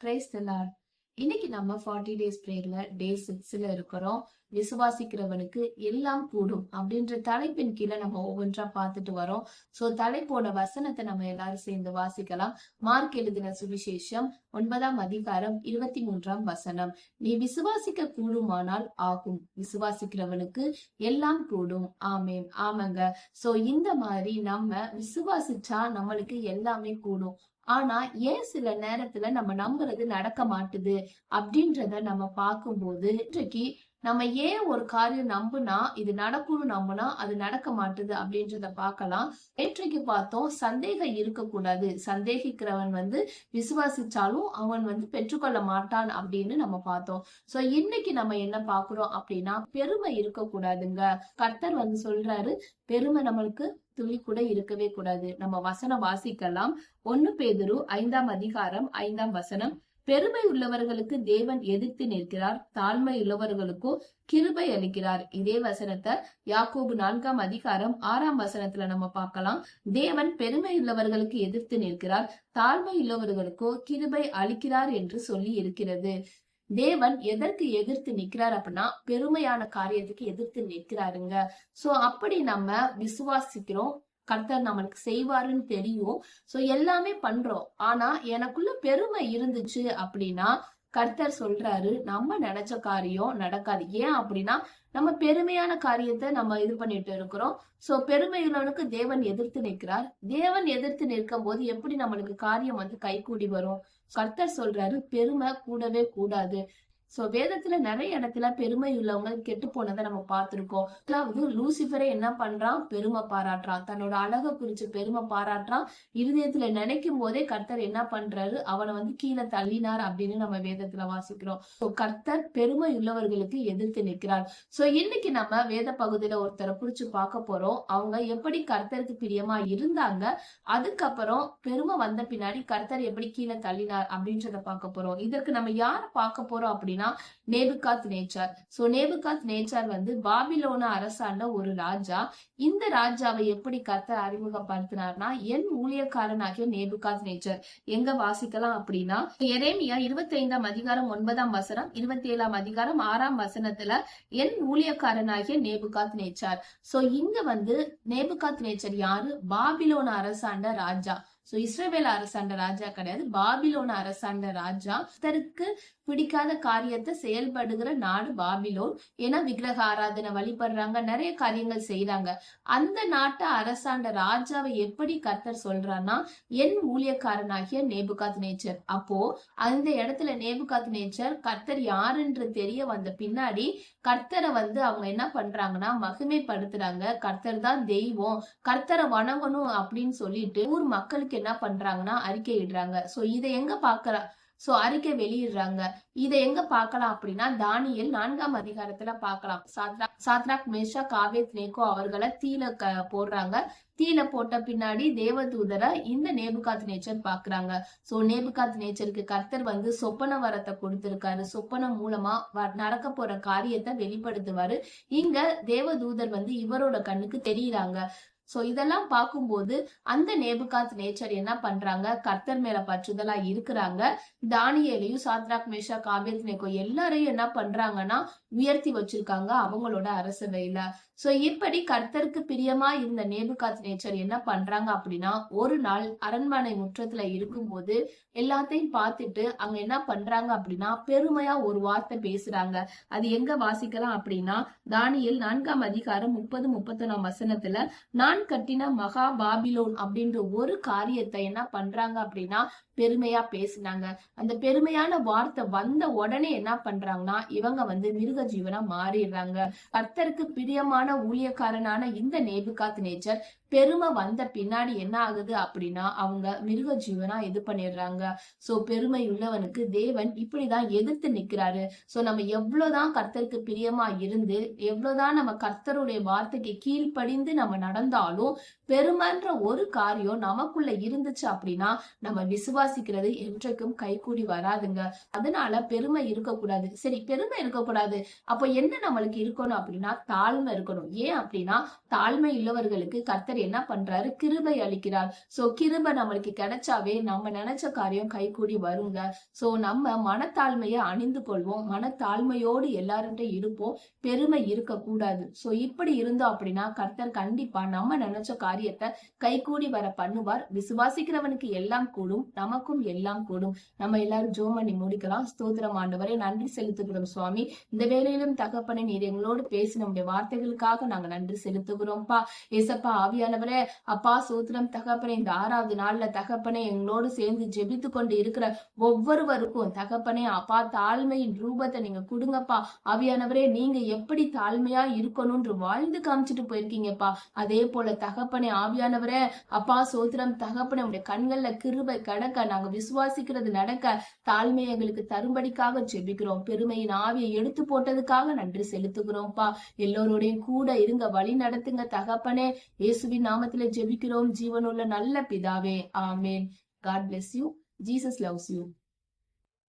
Price Lord இன்னைக்கு நம்ம forty days ப்ரேயர்ல டே சிக்ஸ்ல இருக்கிறோம். விசுவாசிக்கிறவனுக்கு எல்லாம் கூடும் அப்படின்ற தலைப்பின் கீழே நம்ம ஒவ்வொன்றா பார்த்துட்டு வரோம். சோ தலைப்போட வசனத்தை நம்ம எல்லாரும் சேர்ந்து வாசிக்கலாம். மார்க் எழுதின சுவிசேஷம் ஒன்பதாம் அதிகாரம் இருபத்தி மூன்றாம் வசனம். நீ விசுவாசிக்க கூடுமானால் ஆகும். விசுவாசிக்கிறவனுக்கு எல்லாம் கூடும். ஆமேன். ஆமாங்க. சோ இந்த மாதிரி நம்ம விசுவாசிச்சா நம்மளுக்கு எல்லாமே கூடும். ஆனா ஏன் சில நேரத்துல நம்ம நம்புறது நடக்க மாட்டுது அப்படின்றத நம்ம பார்க்கும்போது இன்றைக்கு நம்ம ஏன் ஒரு காரியம் நம்புனா இது நடக்கும்னு நம்புனா அது நடக்க மாட்டுது அப்படின்றத பார்க்கலாம். நேற்றைக்கு பார்த்தோம் சந்தேகம் இருக்கக்கூடாது. சந்தேகிக்கிறவன் வந்து விசுவாசிச்சாலும் அவன் வந்து பெற்றுக்கொள்ள மாட்டான் அப்படின்னு நம்ம பார்த்தோம். சோ இன்னைக்கு நம்ம என்ன பாக்குறோம் அப்படின்னா பெருமை இருக்கக்கூடாதுங்க. கர்த்தர் வந்து சொல்றாரு பெருமை நம்மளுக்கு துளி கூட இருக்கவே கூடாது. நம்ம வசனம் வாசிக்கலாம். ஒன்னு பேதுரு ஐந்தாம் அதிகாரம் ஐந்தாம் வசனம். பெருமை உள்ளவர்களுக்கு தேவன் எதிர்த்து நிற்கிறார். தாழ்மை உள்ளவர்களுக்கோ கிருபை அளிக்கிறார். இதே வசனத்தை யாக்கோபு நான்காம் அதிகாரம் ஆறாம் வசனத்துல நம்ம பார்க்கலாம். தேவன் பெருமை உள்ளவர்களுக்கு எதிர்த்து நிற்கிறார். தாழ்மை உள்ளவர்களுக்கோ கிருபை அளிக்கிறார் என்று சொல்லி இருக்கிறது. தேவன் எதற்கு எதிர்த்து நிக்கிறார் அப்படின்னா பெருமையான காரியத்துக்கு எதிர்த்து நிற்கிறாருங்க. சோ அப்படி நம்ம விசுவாசிக்கிறோம். கர்த்தர் நம்மளுக்கு செய்வாருன்னு தெரியும். சோ எல்லாமே பண்றோம். ஆனா எனக்குள்ள பெருமை இருந்துச்சு அப்படின்னா கர்த்தர் சொல்றாரு நம்ம நினைச்ச காரியம் நடக்காது. ஏன் அப்படின்னா நம்ம பெருமையான காரியத்தை நம்ம இது பண்ணிட்டு இருக்கிறோம். சோ பெருமையுள்ளவனுக்கு தேவன் எதிர்த்து நிற்கிறார். தேவன் எதிர்த்து நிற்கும் போது எப்படி நம்மளுக்கு காரியம் வந்து கைகூடி வரும்? கர்த்தர் சொல்றாரு பெருமை கூடவே கூடாது. சோ வேதத்துல நிறைய இடத்துல பெருமை உள்ளவங்க கெட்டு போனதை நம்ம பார்த்திருக்கோம். அதாவது லூசிபரே என்ன பண்றான்? பெருமை பாராட்டுறான். தன்னோட அழகை குறிச்சு பெருமை பாராட்டுறான். இருதயத்துல நினைக்கும் போதே கர்த்தர் என்ன பண்றாரு? அவனை வந்து கீழே தள்ளினார் அப்படின்னு நம்ம வேதத்துல வாசிக்கிறோம். சோ கர்த்தர் பெருமை உள்ளவர்களுக்கு எதிர்த்து நிற்கிறார். சோ இன்னைக்கு நம்ம வேத பகுதியில ஒருத்தரை குறிச்சு பார்க்க போறோம். அவங்க எப்படி கர்த்தருக்கு பிரியமா இருந்தாங்க. அதுக்கப்புறம் பெருமை வந்த பின்னாடி கர்த்தர் எப்படி கீழே தள்ளினார் அப்படின்றத பார்க்க போறோம். இதற்கு நம்ம யார பார்க்க போறோம் அப்படின்னு நேபுகாத் நேச்சார் சோ நேபுகாத் நேச்சார் வந்து பாபிலோன அரசாண்ட ஒரு ராஜா. இந்த ராஜாவை எப்படி கர்த்தர் அறிமுகப்படுத்தினார்னா என் ஊழியக்காரனாகிய நேபுகாத் நேச்சர் எங்க வாசிக்கலாம் அப்படின்னா எரேமியா இருபத்தி ஐந்தாம் அதிகாரம் ஒன்பதாம் வசனம் இருபத்தி ஏழாம் அதிகாரம் ஆறாம் வசனத்துல என் ஊழியக்காரனாகிய நேபுகாத் நேச்சார் சோ இங்க வந்து நேபுகாத் நேச்சர் யாரு? பாபிலோன அரசாண்ட ராஜா. சோ இஸ்ரேவேல் அரசாண்ட ராஜா கிடையாது. பாபிலோன அரசாண்ட ராஜா. கர்த்தருக்கு பிடிக்காத காரியத்தை செயல்படுகிற நாடு பாபிலோன். ஏன்னா விக்கிரக ஆராதனை வழிபடுறாங்க நிறைய காரியங்கள் செய்யறாங்க அந்த நாட்டை அரசாண்ட ராஜாவை எப்படி கர்த்தர் சொல்றான்னா என் ஊழியக்காரனாகிய நேபுகாத் நேச்சர் அப்போ அந்த இடத்துல நேபுகாத் நேச்சர் கர்த்தர் யாருன்று தெரிய வந்த பின்னாடி கர்த்தரை வந்து அவங்க என்ன பண்றாங்கன்னா மகிமைப்படுத்துறாங்க. கர்த்தர் தான் தெய்வம். கர்த்தரை வணங்கணும் அப்படின்னு சொல்லிட்டு ஊர் மக்களுக்கு என்ன பண்றாங்கன்னா அறிக்கை இடுறாங்க. சோ இதை எங்க பாக்குறா சோ அறிக்கை வெளியிடுறாங்க. இதை எங்க பார்க்கலாம் அப்படின்னா தானியல் நான்காம் அதிகாரத்துல பார்க்கலாம். சாத்ரா சாத்ராக் மேஷா காவேத் நேகோ அவர்களை தீல க போடுறாங்க. தீல போட்ட பின்னாடி தேவதூதரை இந்த நேபுகாத் நேச்சர் பாக்குறாங்க சோ நேபுகாத் நேச்சருக்கு கர்த்தர் வந்து சொப்பன வரத்தை கொடுத்திருக்காரு. சொப்பனம் மூலமா நடக்க போற காரியத்தை வெளிப்படுத்துவாரு. இங்க தேவதூதர் வந்து இவரோட கண்ணுக்கு தெரியுறாங்க. சோ இதெல்லாம் பார்க்கும்போது அந்த நேபுகாத் நேச்சர் என்ன பண்றாங்க? கர்த்தர் மேல பற்றுதலா இருக்கிறாங்க. தானியலையும் சாத்ராக் மேஷா காபியத் நேக்கோ எல்லாரையும் என்ன பண்றாங்கன்னா உயர்த்தி வச்சிருக்காங்க அவங்களோட அரசவையில. சோ இப்படி கர்த்தருக்கு பிரியமா இருந்த நேபுகாத் நேச்சர் என்ன பண்றாங்க அப்படின்னா ஒரு நாள் அரண்மனை முற்றத்துல இருக்கும்போது எல்லாத்தையும் பார்த்துட்டு அங்க என்ன பண்றாங்க அப்படின்னா பெருமையா ஒரு வார்த்தை பேசுறாங்க. அது எங்க வாசிக்கலாம் அப்படின்னா தானியல் நான்காம் அதிகாரம் முப்பது முப்பத்தொன்னாம் வசனத்துல நான் கட்டின மகா பாபிலோன் அப்படின்ற ஒரு காரியத்தை என்ன பண்றாங்க அப்படின்னா பெருமையா பேசினாங்க. அந்த பெருமையான வார்த்தை வந்த உடனே என்ன பண்றாங்கன்னா இவங்க வந்து மிருக ஜீவனா மாறிடுறாங்க. கர்த்தருக்கு பிரியமான ஊழியக்காரனான இந்த நேபுகாத் நேச்சர் பெருமை வந்த பின்னாடி என்ன ஆகுது அப்படின்னா அவங்க மிருக ஜீவனா இது பண்ணிடுறாங்க. சோ பெருமை உள்ளவனுக்கு தேவன் இப்படிதான் எதிர்த்து நிக்கிறாரு. சோ நம்ம எவ்வளவுதான் கர்த்தருக்கு பிரியமா இருந்து எவ்வளவுதான் நம்ம கர்த்தருடைய வார்த்தைக்கு கீழ்ப்படிந்து நம்ம நடந்தாலும் பெருமைன்ற ஒரு காரியம் நமக்குள்ள இருந்துச்சு அப்படின்னா நம்ம விசுவாசிக்கிறது என்றைக்கும் கைகூடி வராதுங்க. அதனால பெருமை இருக்கக்கூடாது. சரி பெருமை இருக்கக்கூடாது. அப்போ என்ன நம்மளுக்கு இருக்கணும் அப்படின்னா தாழ்மை இருக்கணும். ஏன் அப்படின்னா தாழ்மை உள்ளவர்களுக்கு கர்த்தர் கர்த்தர் என்ன பண்றாரு? கிருபை அளிக்கிறார். சோ கிருபை நம்மளுக்கு கிடைச்சாவே நம்ம நினைச்ச காரியம் கைகூடி வருங்க. சோ நம்ம மனத்தாழ்மையை அணிந்து கொள்வோம். மனத்தாழ்மையோடு எல்லார்கிட்ட இருப்போம். பெருமை இருக்கக்கூடாது. சோ இப்படி இருந்தோம் அப்படின்னா கர்த்தர் கண்டிப்பா நம்ம நினைச்ச காரியத்தை கைகூடி வர பண்ணுவார். விசுவாசிக்கிறவனுக்கு எல்லாம் கூடும். நமக்கும் எல்லாம் கூடும். நம்ம எல்லாரும் ஜோம் பண்ணி முடிக்கலாம். ஸ்தோத்திரம் ஆண்டவரை. நன்றி செலுத்துகிறோம் சுவாமி. இந்த வேலையிலும் தகப்பனை நீர் எங்களோடு பேசி நம்முடைய வார்த்தைகளுக்காக நாங்க நன்றி செலுத்துகிறோம்ப்பா. ஏசப்பா ஆவியா ஆவியானவரே அப்பா சூத்திரம் தகப்பனே இந்த ஆறாவது நாள்ல தகப்பனே எங்களோடு சேர்ந்து ஜெபித்து கொண்டு இருக்கிற ஒவ்வொருவருக்கும் தகப்பனே அப்பா தாழ்மையின் ரூபத்தை நீங்க கொடுங்கப்பா. ஆவியானவரே நீங்க எப்படி தாழ்மையா இருக்கணும்னு வாழ்ந்து காமிச்சிட்டு போயிருக்கீங்கப்பா. அதே போல தகப்பனே ஆவியானவரே அப்பா சோத்திரம் தகப்பனே உடைய கண்கள்ல கிருபை கடக்க நாங்க விசுவாசிக்கிறது நடக்க தாழ்மையை எங்களுக்கு தரும்படிக்காக ஜெபிக்கிறோம். பெருமையின் ஆவியை எடுத்து போட்டதுக்காக நன்றி செலுத்துகிறோம்ப்பா. எல்லோருடையும் கூட இருங்க வழி நடத்துங்க தகப்பனே. இயேசுவி இயேசுவின் நாமத்திலே ஜெபிக்கிறோம். ஜீவனுள்ள நல்ல பிதாவே. ஆமேன். God bless you Jesus loves you